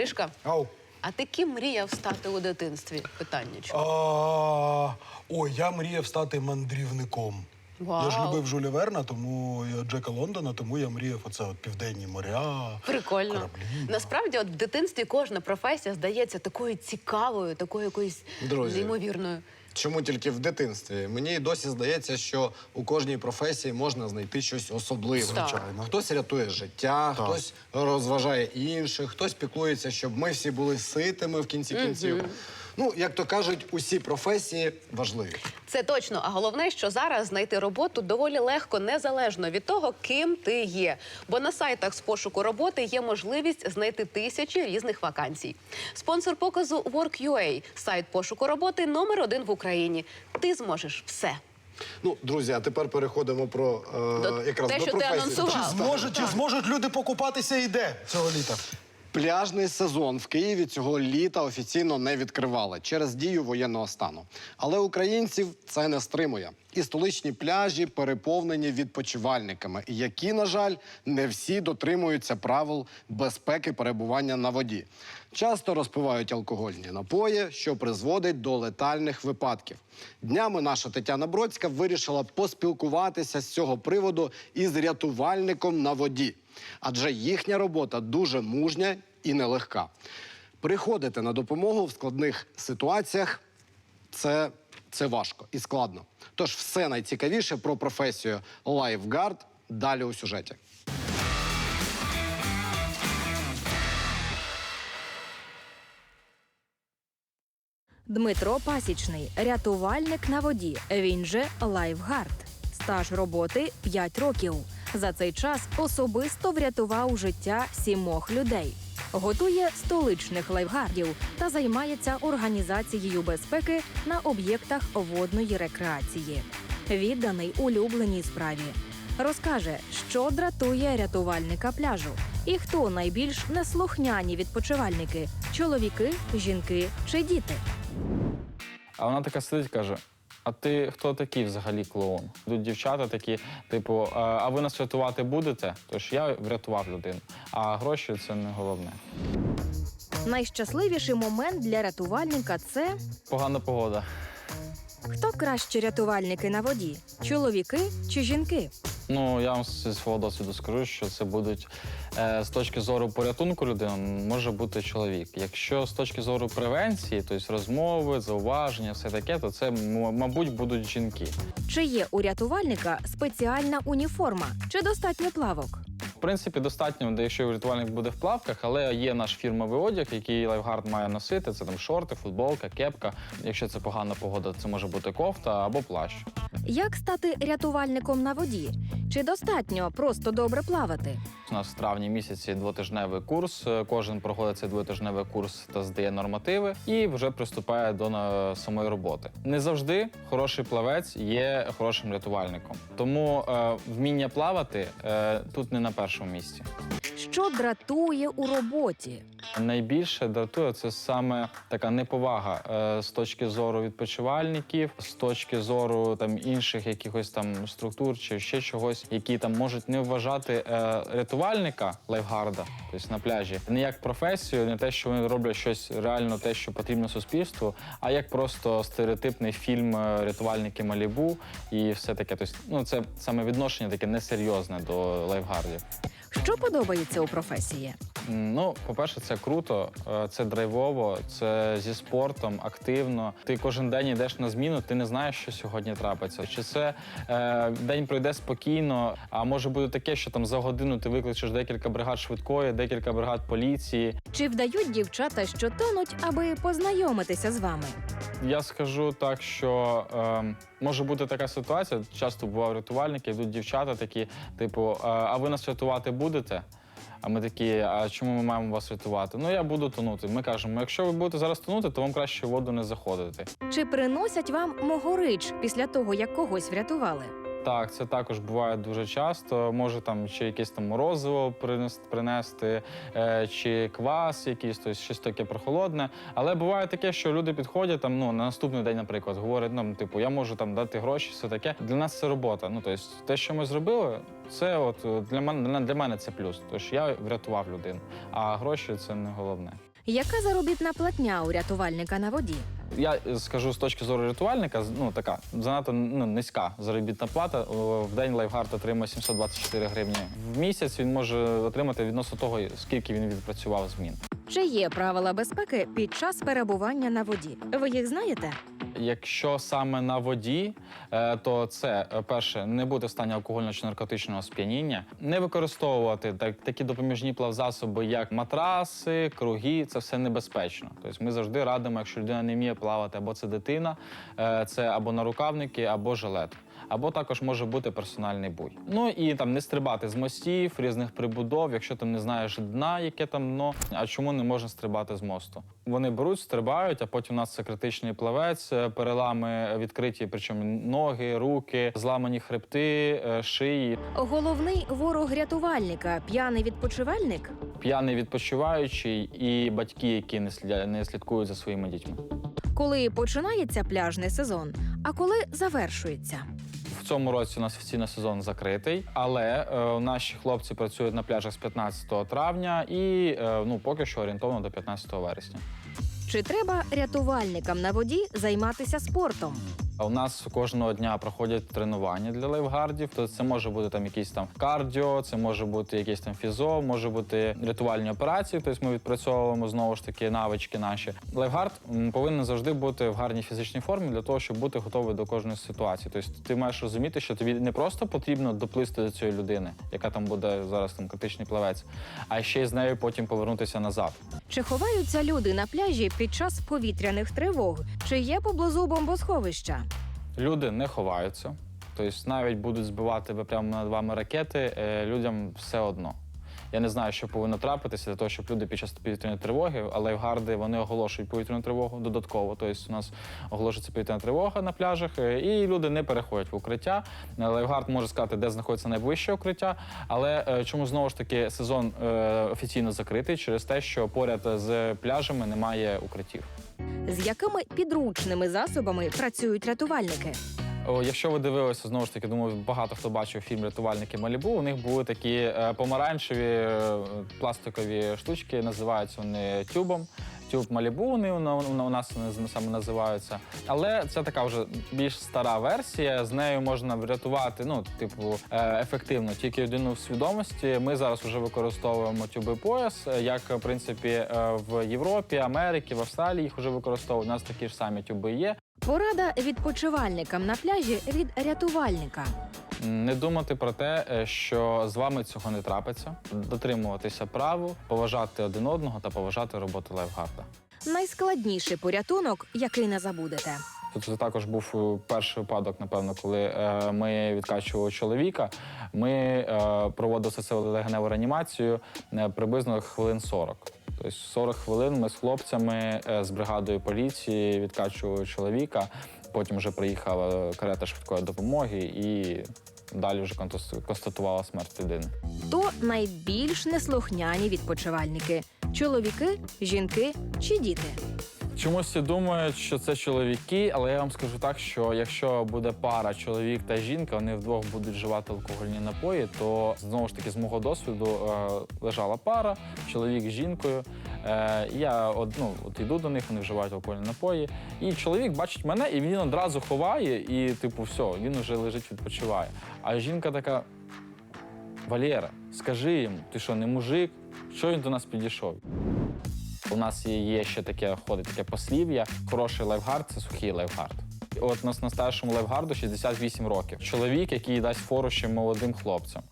Гришка, Ау. а ти ким мріяв стати у дитинстві? Питання. А, ой, я мріяв стати мандрівником. Я ж любив Жюля Верна, тому я Джека Лондона, тому я мріяв оце от південні моря. Прикольно. Кораблі. Насправді, от в дитинстві кожна професія здається такою цікавою, такою якоюсь Друзі. неймовірною. Чому тільки в дитинстві? Мені досі здається, що у кожній професії можна знайти щось особливе. Звичайно. Хтось рятує життя, Так. хтось розважає інших, хтось піклується, щоб ми всі були ситими в кінці кінців. Ну, як то кажуть, усі професії важливі. Це точно. А головне, що зараз знайти роботу доволі легко, незалежно від того, ким ти є. Бо на сайтах з пошуку роботи є можливість знайти тисячі різних вакансій. Спонсор показу Work.ua – сайт пошуку роботи номер один в Україні. Ти зможеш все. Ну, друзі, а тепер переходимо про е, До- якраз те, до що ти професії. анонсував. Чи зможуть, чи зможуть люди покупатися і де цього літа? Пляжний сезон в Києві цього літа офіційно не відкривали через дію воєнного стану. Але українців це не стримує. І столичні пляжі переповнені відпочивальниками, які, на жаль, не всі дотримуються правил безпеки перебування на воді. Часто розпивають алкогольні напої, що призводить до летальних випадків. Днями наша Тетяна Бродська вирішила поспілкуватися з цього приводу із рятувальником на воді адже їхня робота дуже мужня і нелегка. Приходити на допомогу в складних ситуаціях це, це важко і складно. Тож все найцікавіше про професію лайфгард далі у сюжеті. Дмитро Пасічний, рятувальник на воді. Він же лайфгард. Стаж роботи 5 років. За цей час особисто врятував життя сімох людей. Готує столичних лайфгардів та займається організацією безпеки на об'єктах водної рекреації. Відданий улюбленій справі. Розкаже, що дратує рятувальника пляжу і хто найбільш неслухняні відпочивальники чоловіки, жінки чи діти. А вона така сидить, каже: А ти хто такий взагалі клоун? Тут дівчата такі, типу, «А- а ви нас рятувати будете? Тож я врятував людину. А гроші це не головне. Найщасливіший момент для рятувальника це Погана погода. хто краще рятувальники на воді чоловіки чи жінки? Ну, я вам зі свого досвіду скажу, що це будуть е, з точки зору порятунку людини, може бути чоловік. Якщо з точки зору превенції, тобто розмови, зауваження, все таке, то це, мабуть, будуть жінки. Чи є у рятувальника спеціальна уніформа? Чи достатньо плавок? В принципі, достатньо, де якщо рятувальник буде в плавках, але є наш фірмовий одяг, який лайфгард має носити. Це там шорти, футболка, кепка. Якщо це погана погода, це може бути кофта або плащ. Як стати рятувальником на воді? Чи достатньо просто добре плавати? У нас в травні місяці двотижневий курс. Кожен проходить цей двотижневий курс та здає нормативи і вже приступає до самої роботи. Не завжди хороший плавець є хорошим рятувальником. Тому е, вміння плавати е, тут не на першому місці. Що дратує у роботі? Найбільше дратує це саме така неповага е, з точки зору відпочивальників, з точки зору там інших якихось там структур чи ще чогось, які там можуть не вважати е, рятувальника лайфгарда, тобто на пляжі, не як професію, не те, що вони роблять щось реально те, що потрібно суспільству, а як просто стереотипний фільм е, рятувальники Малібу і все таке. Тобто, ну це саме відношення таке несерйозне до лайфгардів. Що подобається у професії? Ну, по-перше, це круто, е, це драйвово, це зі спортом, активно. Ти кожен день йдеш на зміну, ти не знаєш, що сьогодні трапиться. Чи це е, день пройде спокійно, а може бути таке, що там за годину ти викличеш декілька бригад швидкої, декілька бригад поліції. Чи вдають дівчата, що тонуть, аби познайомитися з вами? Я скажу так, що е, може бути така ситуація. Часто буває рятувальники, йдуть дівчата такі, типу, «А- а ви нас рятувати будете? А ми такі, а чому ми маємо вас рятувати? Ну я буду тонути. Ми кажемо, якщо ви будете зараз тонути, то вам краще в воду не заходити. Чи приносять вам могорич після того, як когось врятували? Так, це також буває дуже часто. Може там чи якесь там морозиво принес- принести, е, чи квас якийсь, тобто щось таке прохолодне. Але буває таке, що люди підходять там, ну, на наступний день, наприклад, говорять, ну, типу, я можу там дати гроші, все таке. Для нас це робота. Ну, тобто, те, що ми зробили, це от е, для мене для мене це плюс. Тож я врятував людину. А гроші це не головне. Яка заробітна платня у рятувальника на воді? Я скажу з точки зору рятувальника, ну така занадто ну, низька заробітна плата. В день лайфгард отримує 724 гривні. В місяць він може отримати відносно того, скільки він відпрацював змін. Чи є правила безпеки під час перебування на воді? Ви їх знаєте? Якщо саме на воді, е, то це е, перше не бути в стані алкогольного чи наркотичного сп'яніння, не використовувати так, такі допоміжні плавзасоби, як матраси, круги. Це все небезпечно. Тобто ми завжди радимо, якщо людина не вміє плавати, або це дитина, е, це або нарукавники, або жилет. Або також може бути персональний буй. Ну і там не стрибати з мостів, різних прибудов, якщо ти не знаєш дна, яке там дно. А чому не можна стрибати з мосту? Вони беруть, стрибають, а потім у нас це критичний плавець, е, перелами відкриті, причому ноги, руки, зламані хребти, е, шиї. Головний ворог рятувальника п'яний відпочивальник. П'яний відпочиваючий і батьки, які не слідя- не слідкують за своїми дітьми. Коли починається пляжний сезон, а коли завершується. Цьому році у нас офіційно сезон закритий, але е, наші хлопці працюють на пляжах з 15 травня і е, ну поки що орієнтовно до 15 вересня. Чи треба рятувальникам на воді займатися спортом? У нас кожного дня проходять тренування для лайфгардів. То це може бути там якийсь там кардіо, це може бути якийсь там фізо, може бути рятувальні операції. Тобто ми відпрацьовуємо знову ж таки навички наші. Лайфгард повинен завжди бути в гарній фізичній формі для того, щоб бути готовий до кожної ситуації. Тобто ти маєш розуміти, що тобі не просто потрібно доплисти до цієї людини, яка там буде зараз там критичний плавець, а ще й з нею потім повернутися назад. Чи ховаються люди на пляжі під час повітряних тривог? Чи є поблизу бомбосховища? Люди не ховаються. Тобто навіть будуть збивати тебе прямо над вами ракети, е, людям все одно. Я не знаю, що повинно трапитися для того, щоб люди під час повітряної тривоги, але лайфгарди вони оголошують повітряну тривогу додатково. Тобто у нас оголошується повітряна тривога на пляжах, е, і люди не переходять в укриття. Лайфгард може сказати, де знаходиться найближче укриття. Але е, чому знову ж таки сезон е, офіційно закритий через те, що поряд з пляжами немає укриттів. З якими підручними засобами працюють рятувальники? Якщо ви дивилися, знову ж таки, думаю, багато хто бачив фільм Рятувальники Малібу. У них були такі е, помаранчеві е, пластикові штучки, називаються вони тюбом. Тюб Малібу вони у на- у нас вони саме називаються. Але це така вже більш стара версія. З нею можна врятувати, ну, типу, е, ефективно тільки людину в свідомості. Ми зараз вже використовуємо тюби пояс, як в принципі в Європі, Америці, в Австралії їх вже використовують. У нас такі ж самі тюби є. Порада відпочивальникам на пляжі від рятувальника. Не думати про те, е, що з вами цього не трапиться, дотримуватися правил, поважати один одного та поважати роботу лайфгарда. Найскладніший порятунок, який не забудете. Тут це також був е, перший випадок, напевно, коли е, ми відкачували чоловіка. Ми проводили серцево легеневу реанімацію приблизно хвилин 40. Тобто 40 хвилин ми з хлопцями е, з бригадою поліції відкачували чоловіка. Потім вже приїхала карета швидкої допомоги і далі вже констатувала смерть людини. Хто найбільш неслухняні відпочивальники? Чоловіки, жінки чи діти? Чомусь всі думають, що це чоловіки, але я вам скажу так, що якщо буде пара чоловік та жінка, вони вдвох будуть вживати алкогольні напої, то знову ж таки з мого досвіду е, лежала пара, чоловік з жінкою. Е, я от, ну, от йду до них, вони вживають алкогольні напої. І чоловік бачить мене, і він одразу ховає, і типу, все, він вже лежить, відпочиває. А жінка така: Валєра, скажи йому, ти що, не мужик? Що він до нас підійшов? У нас є- ще таке ходить таке послів'я. Хороший лайфгард це сухий лайфгард. От у нас на старшому лайфгарду 68 років. Чоловік, який дасть фору ще молодим хлопцям.